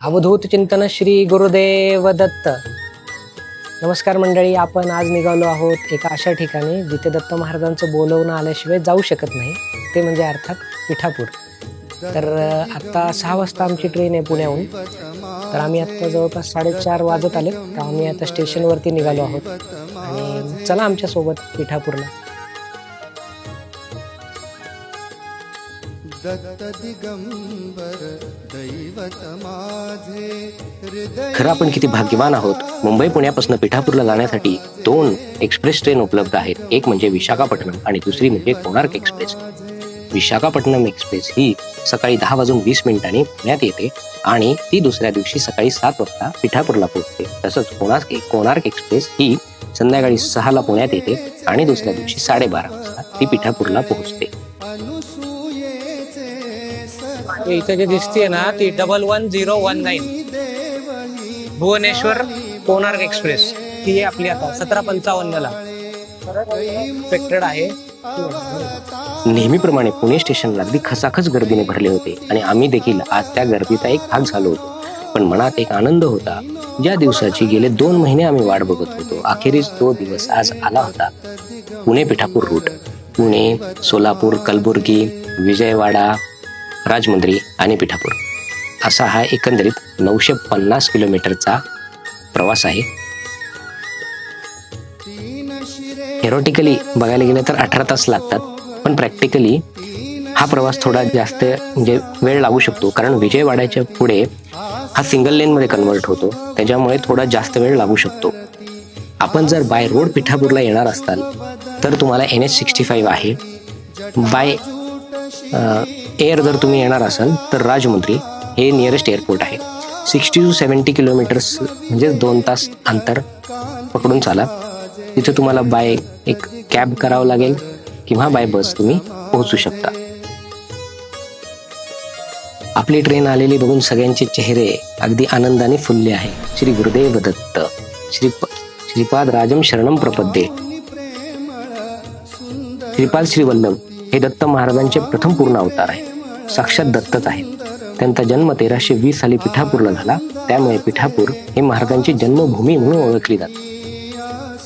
अवधूत चिंतन श्री गुरुदेव दत्त. नमस्कार मंडळी आपण आज निघालो आहोत एका अशा ठिकाणी जिथे दत्त महाराजांचं बोलवणं आल्याशिवाय जाऊ शकत नाही. ते म्हणजे अर्थात पिठापूर. तर आत्ता सहा वाजता आमची ट्रेन आहे पुण्याहून. तर आम्ही आत्ता जवळपास साडेचार वाजत आले तर आम्ही आता स्टेशनवरती निघालो आहोत. आणि चला आमच्यासोबत पिठापूरला. दत्त दिगंबर दैवत खरं आपण किती भाग्यवान आहोत. मुंबई पुण्यापासून पिठापूरला जाण्यासाठी दोन एक्सप्रेस ट्रेन उपलब्ध आहेत. एक म्हणजे विशाखापट्टणम आणि दुसरी म्हणजे कोणार्क एक्सप्रेस. विशाखापट्टणम एक्सप्रेस ही सकाळी दहा वाजून वीस मिनिटांनी पुण्यात येते आणि ती दुसऱ्या दिवशी सकाळी सात वाजता पिठापूरला पोहोचते. तसंच कोणार्क कोणार्क एक्सप्रेस ही संध्याकाळी सहाला पुण्यात येते आणि दुसऱ्या दिवशी साडेबारा वाजता ती पिठापूरला पोहोचते. इथे जे दिसते ना ती double one zero one nine Bhubaneswar Konark express. ती आहे आपली आता सतरा पंचावन्नला. एक्सपेक्टेड आहे. नेहमीप्रमाणे पुणे स्टेशनला अगदी खसाखस गर्दीने भरले होते आणि आम्ही देखील आज त्या गर्दीचा एक भाग झालो होतो. पण मनात एक आनंद होता. ज्या दिवसाची गेले दोन महिने आम्ही वाट बघत होतो अखेरीस तो दिवस आज आला होता. पुणे पिठापूर रूट पुणे सोलापूर कलबुर्गी विजयवाडा राजमुंद्री आणि पिठापूर. असा हा एकंदरीत नऊशे पन्नास किलोमीटरचा प्रवास आहे. एरोटिकली हेरोटिकली बघायला गेलं तर अठरा तास लागतात पण प्रॅक्टिकली हा प्रवास थोडा जास्त म्हणजे वेळ लागू शकतो. कारण विजयवाड्याच्या पुढे हा सिंगल लेनमध्ये कन्वर्ट होतो. त्याच्यामुळे थोडा जास्त वेळ लागू शकतो. आपण जर बाय रोड पिठापूरला येणार असाल तर तुम्हाला एन एच सिक्स्टी फाईव्ह आहे. बाय एअर जर तुम्ही येणार असाल तर राजमुंद्री हे नियरेस्ट एअरपोर्ट आहे. सिक्स्टी टू सेवन्टी किलोमीटर्स म्हणजे दोन तास अंतर पकडून चाला. तिथे तुम्हाला बाय एक कॅब करावं लागेल किंवा बाय बस तुम्ही पोहोचू शकता. आपली ट्रेन आलेली बघून सगळ्यांचे चेहरे अगदी आनंदाने फुलले आहे. श्री गुरुदेव दत्त श्री श्रीपाद राजम शरणम प्रपद्ये. श्रीपाद श्री वल्लभ हे दत्त महाराजांचे प्रथम पूर्ण अवतार आहे. साक्षात दत्तच आहे त्यांचा जन्म तेराशे वीस साली पिठापूरला झाला. त्यामुळे पिठापूर हे महाराजांची जन्मभूमी म्हणून ओळखली जाते.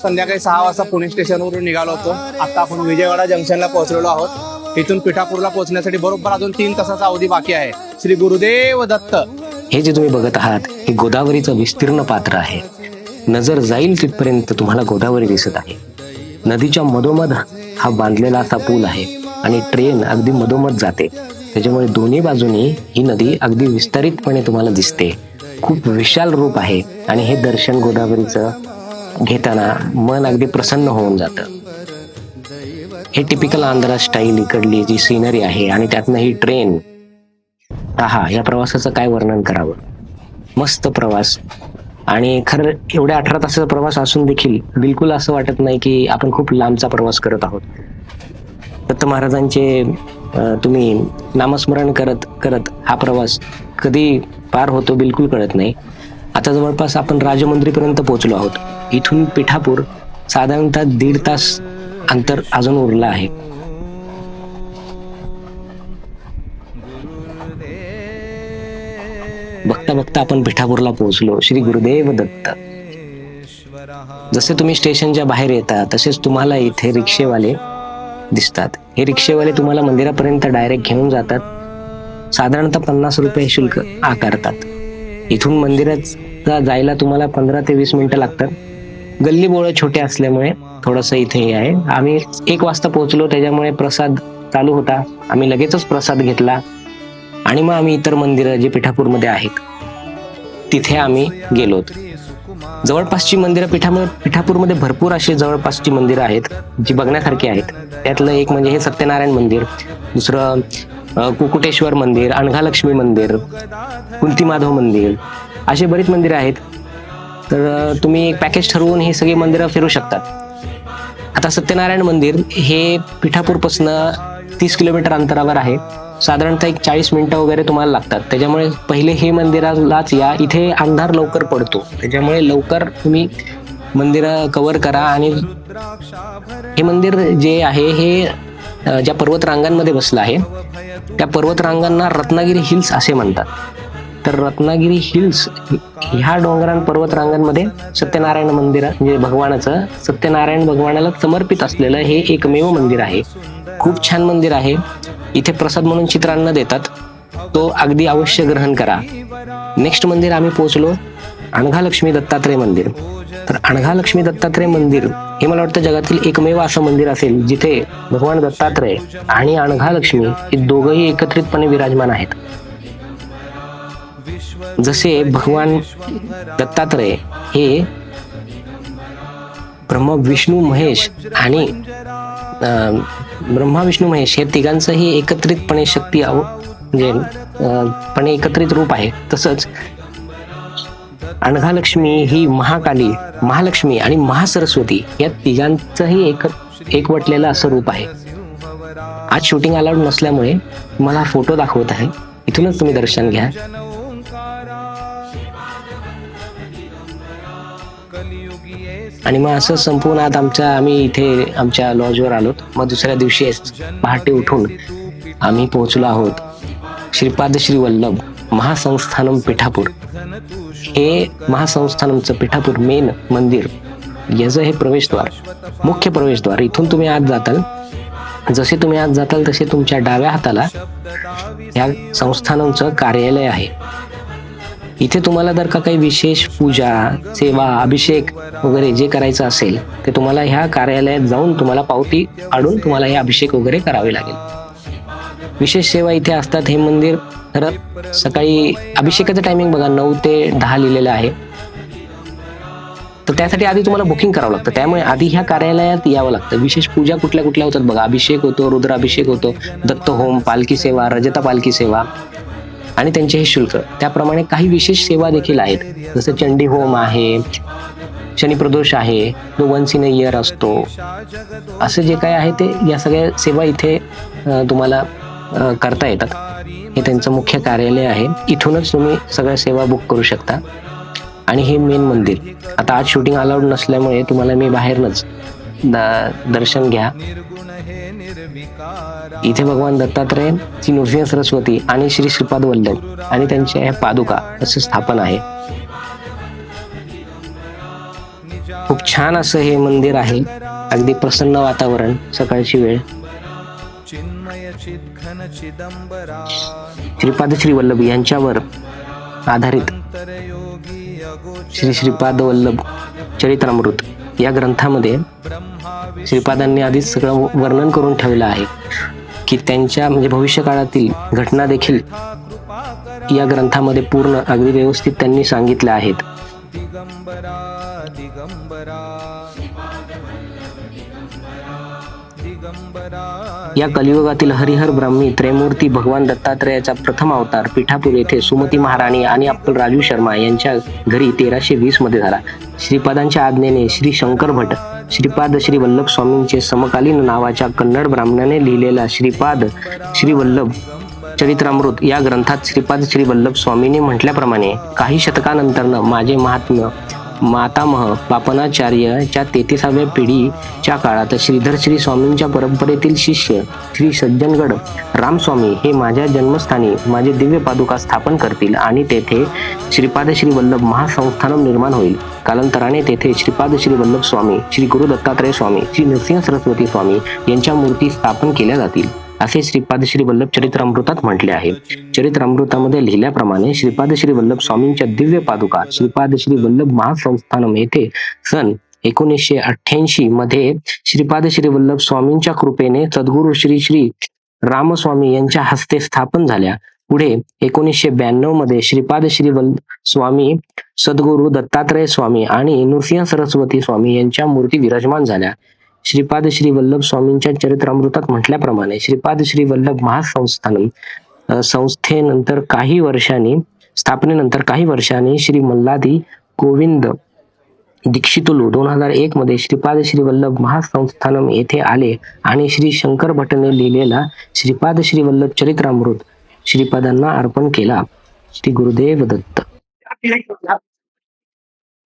संध्याकाळी सहा वाजता पुणे स्टेशनवरून निघालो होतो. आता आपण विजयवाडा जंक्शनला पोहोचलेलो आहोत. इथून पिठापूरला पोहोचण्यासाठी बरोबर अजून तीन तासाचा अवधी बाकी आहे. श्री गुरुदेव दत्त. हे जे तुम्ही बघत आहात हे गोदावरीचं विस्तीर्ण पात्र आहे. नजर जाईल तिथपर्यंत तुम्हाला गोदावरी दिसत आहे. नदीच्या मधोमध हा बांधलेला असा पूल आहे. आणि ट्रेन अगदी मधोमध जाते. त्याच्यामुळे दोन्ही बाजूनी ही नदी अगदी विस्तारितपणे तुम्हाला दिसते. खूप विशाल रूप आहे आणि हे दर्शन गोदावरीचं घेताना मन अगदी प्रसन्न होऊन जातं. हे टिपिकल आंध्रा स्टाईल इकडली जी सिनरी आहे आणि त्यातनं ही ट्रेन आहा या प्रवासाचं काय वर्णन करावं? मस्त प्रवास. आणि खरं एवढ्या अठरा तासाचा प्रवास असून देखील बिलकुल असं वाटत नाही की आपण खूप लांबचा प्रवास करत आहोत. दत्त महाराजांचे तुम्ही नामस्मरण करत करत हा प्रवास कधी पार होतो बिलकुल कळत नाही. आता जवळपास आपण राजमंद्रीपर्यंत पोहोचलो आहोत. इथून पिठापूर साधारणतः दीड तास अंतर अजून उरलं आहे. बघता बघता आपण पिठापूरला पोहोचलो. श्री गुरुदेव दत्त. जसे तुम्ही स्टेशनच्या बाहेर येता तसेच तुम्हाला इथे रिक्षेवाले दिसतात. हे रिक्षेवाले तुम्हाला मंदिरापर्यंत डायरेक्ट घेऊन जातात. साधारणतः पन्नास रुपये शुल्क आकारतात. इथून मंदिरात जायला तुम्हाला पंधरा ते वीस मिनिटं लागतात. गल्ली बोळं छोटे असल्यामुळे थोडंसं इथे हे आहे. आम्ही एक वाजता पोहोचलो त्याच्यामुळे प्रसाद चालू होता. आम्ही लगेचच प्रसाद घेतला आणि मग आम्ही इतर मंदिरं जे पिठापूरमध्ये आहेत तिथे आम्ही गेलोत. जवळपासची मंदिरं पिठामुळे पिठापूरमध्ये भरपूर अशी जवळपासची मंदिरं आहेत जी बघण्यासारखी आहेत. त्यातलं एक म्हणजे हे सत्यनारायण मंदिर दुसरं कुकुटेश्वर मंदिर अणघालक्ष्मी मंदिर कुंतीमाधव मंदिर असे बरीच मंदिरं आहेत. तर तुम्ही एक पॅकेज ठरवून ही सगळी मंदिरं फिरू शकतात. आता सत्यनारायण मंदिर हे पिठापूरपासनं तीस किलोमीटर अंतरावर आहे. साधारणतः एक चाळीस मिनिटं वगैरे तुम्हाला लागतात. त्याच्यामुळे पहिले हे मंदिरालाच या. इथे अंधार लवकर पडतो. त्याच्यामुळे लवकर तुम्ही मंदिरं कव्हर करा आणि हे मंदिर जे आहे हे ज्या पर्वत रांगांमध्ये बसलं आहे त्या पर्वत रांगांना रत्नागिरी हिल्स असे म्हणतात. तर रत्नागिरी हिल्स ह्या डोंगरां पर्वत रांगांमध्ये सत्यनारायण मंदिर म्हणजे भगवानाचं सत्यनारायण भगवानाला समर्पित असलेलं हे एकमेव मंदिर आहे. खूप छान मंदिर आहे. इथे प्रसाद म्हणून चित्रांना देतात. तो अगदी अवश्य ग्रहण करा. नेक्स्ट मंदिर आम्ही पोहोचलो अणघालक्ष्मी दत्तात्रय मंदिर. तर अणघालक्ष्मी दत्तात्रय मंदिर हे मला वाटतं जगातील एकमेव असं मंदिर असेल जिथे भगवान दत्तात्रय आणि अणघालक्ष्मी हे दोघंही एकत्रितपणे विराजमान आहेत. जसे भगवान दत्तात्रय हे ब्रह्म विष्णू महेश आणि ब्रह्मा विष्णू महेश हे तिघांचंही एकत्रितपणे शक्ती आव म्हणजे पणे एकत्रित रूप आहे. तसंच अनघालक्ष्मी ही महाकाली महालक्ष्मी आणि महासरस्वती या तिघांचंही एक एकवटलेलं असं रूप आहे. आज शूटिंग अलाउड नसल्यामुळे मला फोटो दाखवत आहे. इथूनच तुम्ही दर्शन घ्या. आणि मग असं संपूर्ण आज आमच्या आम्ही इथे आमच्या लॉजवर आलो. मग दुसऱ्या दिवशी पहाटे उठून आम्ही पोहोचलो आहोत श्रीपाद श्री वल्लभ महासंस्थानम पिठापूर. हे महासंस्थानमचं पिठापूर मेन मंदिर याचं हे प्रवेशद्वार मुख्य प्रवेशद्वार. इथून तुम्ही आत जाताल. जसे तुम्ही आत जाताल तसे तुमच्या डाव्या हाताला या संस्थानांचं कार्यालय आहे. इथे तुम्हाला जर का काही विशेष पूजा सेवा अभिषेक वगैरे जे करायचं असेल ते तुम्हाला ह्या कार्यालयात जाऊन तुम्हाला पावती काढून तुम्हाला हे अभिषेक वगैरे करावे लागेल. विशेष सेवा इथे असतात हे मंदिर. खरं सकाळी अभिषेकाचं टायमिंग बघा नऊ ते दहा लिहिलेलं आहे. तर त्यासाठी आधी तुम्हाला बुकिंग करावं लागतं. त्यामुळे आधी ह्या कार्यालयात यावं लागतं. विशेष पूजा कुठल्या कुठल्या होतात बघा. अभिषेक होतो रुद्राभिषेक होतो दत्त होम पालखी सेवा रजता पालखी सेवा. आणि त्यांचे हे शुल्क. त्याप्रमाणे काही विशेष सेवा देखील आहेत. जसं चंडी होम आहे शनिप्रदोष आहे जो वन्स इन इयर असतो. असं जे काय आहे ते या सगळ्या सेवा इथे तुम्हाला करता येतात. हे त्यांचं मुख्य कार्यालय आहे. इथूनच तुम्ही सगळ्या सेवा बुक करू शकता. आणि हे मेन मंदिर. आता आज शूटिंग अलाउड नसल्यामुळे तुम्हाला मी बाहेरनच दर्शन घ्या. इथे भगवान दत्तात्रय श्री नृसिंह सरस्वती आणि श्री श्रीपाद वल्लभ आणि त्यांच्या ह्या पादुका असं स्थापन आहे. खूप छान असं हे मंदिर आहे. अगदी प्रसन्न वातावरण सकाळची वेळ. श्रीपाद श्री वल्लभ यांच्यावर आधारित श्री श्रीपाद वल्लभ चरित्रामृत. या ग्रंथामध्ये श्रीपादांनी आधीच सगळं वर्णन करून ठेवलं आहे की त्यांच्या म्हणजे भविष्य काळातील घटना देखील या ग्रंथामध्ये पूर्ण अगदी व्यवस्थित त्यांनी सांगितल्या आहेत. या कलियुगातील हरिहर ब्राह्मी त्रयमूर्ती भगवान दत्तात्रयाचा प्रथम अवतार पिठापूर येथे सुमती महाराणी आणि अप्पल राजू शर्मा यांच्या घरी तेराशे वीसमध्ये झाला. श्रीपादांच्या आज्ञेने श्री शंकर भट श्रीपाद श्री वल्लभ स्वामींचे समकालीन नावाच्या कन्नड ब्राह्मणाने लिहिलेला श्रीपाद श्री वल्लभ चरित्रामृत या ग्रंथात श्रीपाद श्री वल्लभ स्वामीने म्हटल्याप्रमाणे काही शतकानंतरनं माझे महात्म्य मातामह पापनाचार्यच्या तेहतीसाव्या पिढीच्या काळात श्रीधर श्री स्वामींच्या परंपरेतील शिष्य श्री सज्जनगड रामस्वामी हे माझ्या जन्मस्थानी माझे दिव्य पादुका स्थापन करतील आणि तेथे श्रीपाद श्री वल्लभ महासंस्थानम निर्माण होईल. कालांतराने तेथे श्रीपाद श्री वल्लभ स्वामी श्री गुरु दत्तात्रय स्वामी श्री नरसिंह सरस्वती स्वामी यांच्या मूर्ती स्थापन केल्या जातील. असे श्रीपाद श्री वल्लभ चरित्रामृतात म्हटले आहे. चरित्रामृतामध्ये लिहिल्याप्रमाणे श्रीपाद श्री वल्लभ स्वामींच्या दिव्य पादुका श्रीपाद श्री वल्लभ महासंस्थानम येथे सन एकोणीसशे अठ्ठ्याऐंशी मध्ये श्रीपाद श्री वल्लभ स्वामींच्या कृपेने सद्गुरू श्री श्री रामस्वामी यांच्या हस्ते स्थापन झाल्या. पुढे एकोणीसशे ब्याण्णवमध्ये श्रीपाद श्री वल्लभ स्वामी सद्गुरू दत्तात्रय स्वामी आणि नृसिंह सरस्वती स्वामी यांच्या मूर्ती विराजमान झाल्या. श्रीपाद श्री वल्लभ स्वामींच्या चरित्रामृतात म्हटल्याप्रमाणे श्रीपाद श्री वल्लभ महासंस्थानम संस्थेनंतर काही वर्षांनी स्थापनेनंतर काही वर्षांनी श्री मल्लादी गोविंद दीक्षितुलू दोन हजार एक मध्ये श्रीपाद श्री वल्लभ महासंस्थानम येथे आले आणि श्री शंकर भटने लिहिलेला श्रीपाद श्री वल्लभ चरित्रामृत श्रीपादांना अर्पण केला. श्री गुरुदेव दत्त.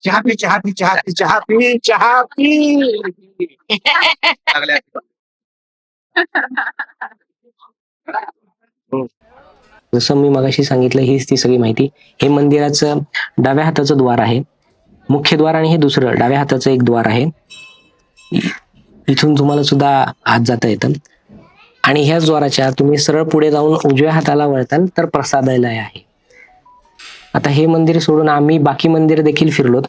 चहा पी चहा पी चहा पी चहा पी चहा पी. जसं मी मगाशी सांगितलं हीच ती सगळी माहिती. हे मंदिराचं डाव्या हाताचं द्वार आहे. मुख्य द्वार आणि हे दुसरं डाव्या हाताचं एक द्वार आहे. इथून तुम्हाला सुद्धा आत जाता येतं. आणि ह्याच द्वाराच्या तुम्ही सरळ पुढे जाऊन उजव्या हाताला वळताल तर प्रसादालय आहे. आता हे मंदिर सोडून आम्ही बाकी मंदिर देखील फिरलोत.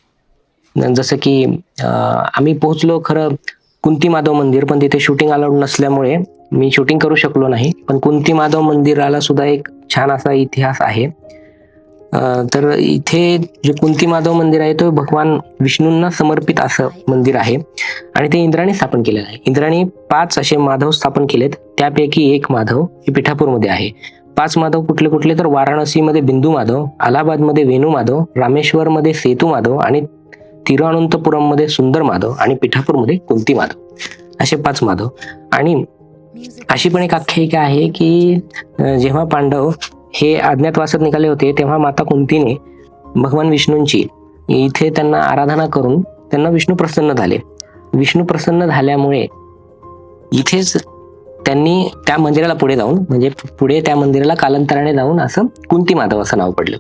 जसं की आम्ही पोहोचलो खरं कुंती माधव मंदिर पण तिथे शूटिंग अलाउड नसल्यामुळे मी शूटिंग करू शकलो नाही. पण कुंती माधव मंदिराला सुद्धा एक छान असा इतिहास आहे. तर इथे जे कुंती माधव मंदिर आहे तो भगवान विष्णूंना समर्पित असं मंदिर आहे. आणि ते इंद्राने स्थापन केलेलं आहे. इंद्राने पाच असे माधव स्थापन केलेत. त्यापैकी एक माधव हे पिठापूरमध्ये आहे. पाच माधव कुठले कुठले तर वाराणसीमध्ये बिंदू माधव अलाहाबादमध्ये वेणू माधव रामेश्वरमध्ये सेतू माधव आणि तिरुअनंतपुरममध्ये सुंदर माधव आणि पिठापूरमध्ये कुंती माधव. असे पाच माधव. आणि अशी पण एक आख्यायिका आहे की जेव्हा पांडव हे अज्ञातवासात निघाले होते तेव्हा माता कुंतीने भगवान विष्णूंची इथे त्यांना आराधना करून त्यांना विष्णू प्रसन्न झाले. विष्णू प्रसन्न झाल्यामुळे इथेच त्यांनी त्या मंदिराला पुढे जाऊन म्हणजे पुढे त्या मंदिराला कालांतराने जाऊन असं कुंती माधव असं नाव पडलं.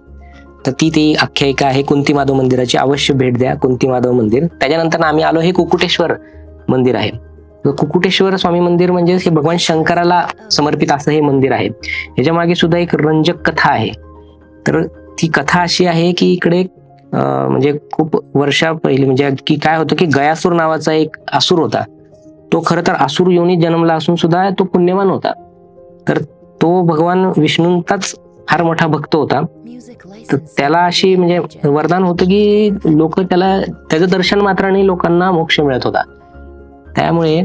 तर ती ती आख्यायिका आहे कुंती माधव मंदिराची. अवश्य भेट द्या कुंती माधव मंदिर. त्याच्यानंतर आम्ही आलो हे कुकुटेश्वर मंदिर आहे. कुकुटेश्वर स्वामी मंदिर म्हणजे हे भगवान शंकराला समर्पित असं हे मंदिर आहे. ह्याच्या मागे सुद्धा एक रंजक कथा आहे. तर ती कथा अशी आहे की इकडे म्हणजे खूप वर्षा पहिली म्हणजे की काय होतं की गयासूर नावाचा एक असुर होता. तो खरं तर असुर योनी जन्मला असून सुद्धा तो पुण्यवान होता. तर तो भगवान विष्णूंचाच फार मोठा भक्त होता. तर त्याला अशी म्हणजे वरदान होतं की लोक त्याला त्याचं दर्शन मात्राने लोकांना मोक्ष मिळत होता. त्यामुळे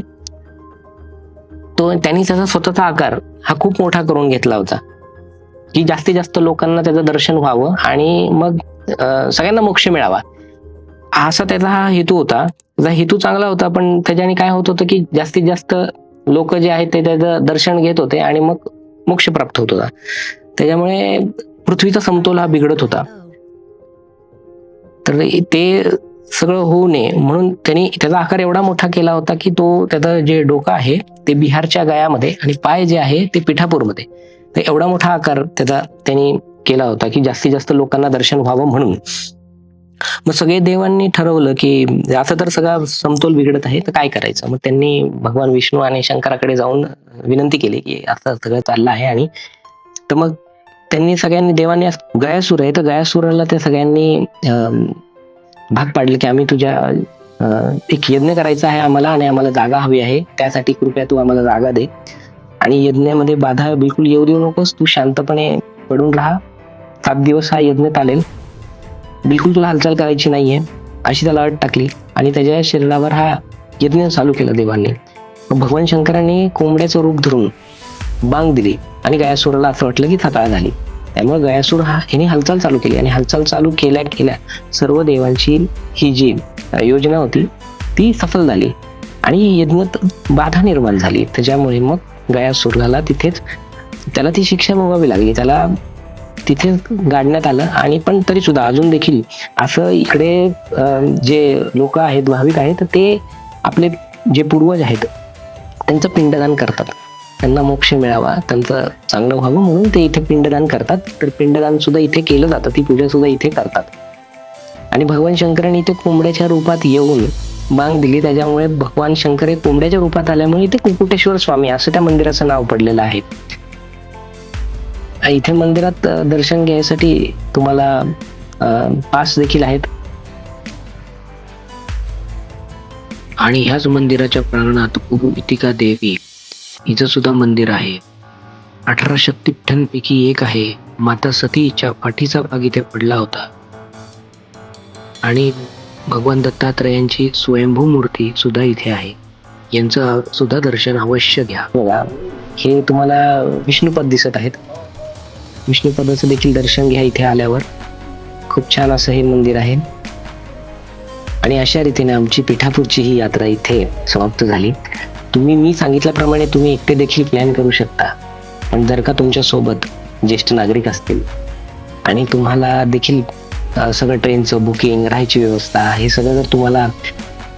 तो त्यांनी त्याचा स्वतःचा आकार हा खूप मोठा करून घेतला होता. की जास्तीत जास्त लोकांना त्याचं दर्शन व्हावं आणि मग सगळ्यांना मोक्ष मिळावा. असा त्याचा हा हेतू होता. त्याचा हेतू चांगला होता पण त्याच्याने काय होत होतं की जास्तीत जास्त लोक जे आहेत ते त्याचं दर्शन घेत होते आणि मग मोक्ष प्राप्त होत होता. त्याच्यामुळे पृथ्वीचा समतोल हा बिघडत होता. तर ते सगळं होऊ नये म्हणून त्यांनी त्याचा आकार एवढा मोठा केला होता की तो त्याचं जे डोकं आहे ते बिहारच्या गयामध्ये आणि पाय जे आहे ते पिठापूरमध्ये. तर एवढा मोठा आकार त्याचा त्यांनी केला होता की जास्तीत जास्त लोकांना दर्शन व्हावं म्हणून. मग सगळे देवांनी ठरवलं की असं तर सगळा समतोल बिघडत आहे तर काय करायचं? मग त्यांनी भगवान विष्णू आणि शंकराकडे जाऊन विनंती केली की असं सगळं चाललं आहे आणि तर मग त्यांनी सगळ्यांनी देवाने गयासूर आहे. तर गयासुराला त्या सगळ्यांनी भाग पाडले की आम्ही तुझ्या एक यज्ञ करायचा आहे आम्हाला आणि आम्हाला जागा हवी आहे. त्यासाठी कृपया तू आम्हाला जागा दे. आणि यज्ञामध्ये बाधा बिलकुल येऊ देऊ नकोस. तू शांतपणे पडून राहा. सात दिवस हा यज्ञ चालेल. बिलकुल तुला हालचाल करायची नाहीये. अशी त्याला अट टाकली. आणि त्याच्या शरीरावर हा यज्ञ चालू केला देवांनी. भगवान शंकरांनी कोंबड्याचं रूप धरून बांग दिली. आणि गयासुराला असं वाटलं की थकाळ झाली. त्यामुळे गयासूर हा ह्याने हालचाल चालू केली आणि हालचाल चालू केल्या केल्या सर्व देवांची ही जी योजना होती ती सफल झाली. आणि यज्ञात बाधा निर्माण झाली. त्याच्यामुळे मग गयासुराला तिथेच त्याला ती शिक्षा भोगावी लागली. त्याला तिथे गाडण्यात आलं आणि पण तरी सुद्धा अजून देखील असं इकडे जे लोक आहेत भाविक आहेत ते आपले जे पूर्वज आहेत त्यांचं पिंडदान करतात. त्यांना मोक्ष मिळावा त्यांचं चांगलं व्हावं म्हणून ते इथे पिंडदान करतात. तर पिंडदान सुद्धा इथे केलं जातं ती पूजा सुद्धा इथे करतात. आणि भगवान शंकरांनी इथे कोंबड्याच्या रूपात येऊन बांग दिली त्याच्यामुळे भगवान शंकर हे कोंबड्याच्या रूपात आल्यामुळे इथे कुकुटेश्वर स्वामी असं त्या मंदिराचं नाव पडलेलं आहे. इथे मंदिरात दर्शन घ्यायसाठी तुम्हाला पास देखील आहेत. आणि ह्याच मंदिराच्या प्रांगणात उपितिका देवी. हिचं सुद्धा मंदिर आहे. अठरा शक्तिपीठांपैकी एक आहे. माता सतीच्या पाठीचा भाग इथे पडला होता. आणि भगवान दत्तात्रयांची स्वयंभू मूर्ती सुद्धा इथे आहे. यांचं सुद्धा दर्शन अवश्य घ्या. बघा हे तुम्हाला विष्णुपद दिसत आहेत. विष्णुपदाचं देखील दर्शन घ्या इथे आल्यावर. खूप छान असं हे मंदिर आहे. आणि अशा रीतीने आमची पिठापूरची ही यात्रा इथे समाप्त झाली. तुम्ही मी सांगितल्याप्रमाणे तुम्ही एकटे देखील प्लॅन करू शकता. पण जर का तुमच्यासोबत ज्येष्ठ नागरिक असतील आणि तुम्हाला देखील सगळं ट्रेनचं बुकिंग राहायची व्यवस्था हे सगळं जर तुम्हाला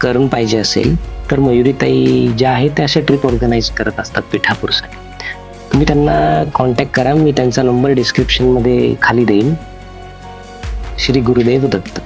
करून पाहिजे असेल तर मयुरीताई ज्या आहेत त्या अशा ट्रिप ऑर्गनाईज करत असतात पिठापूरसाठी तुम्ही त्यांना कॉन्टॅक्ट करा मी त्यांचा नंबर डिस्क्रिप्शनमध्ये खाली देईन. श्री गुरुदेव दत्त.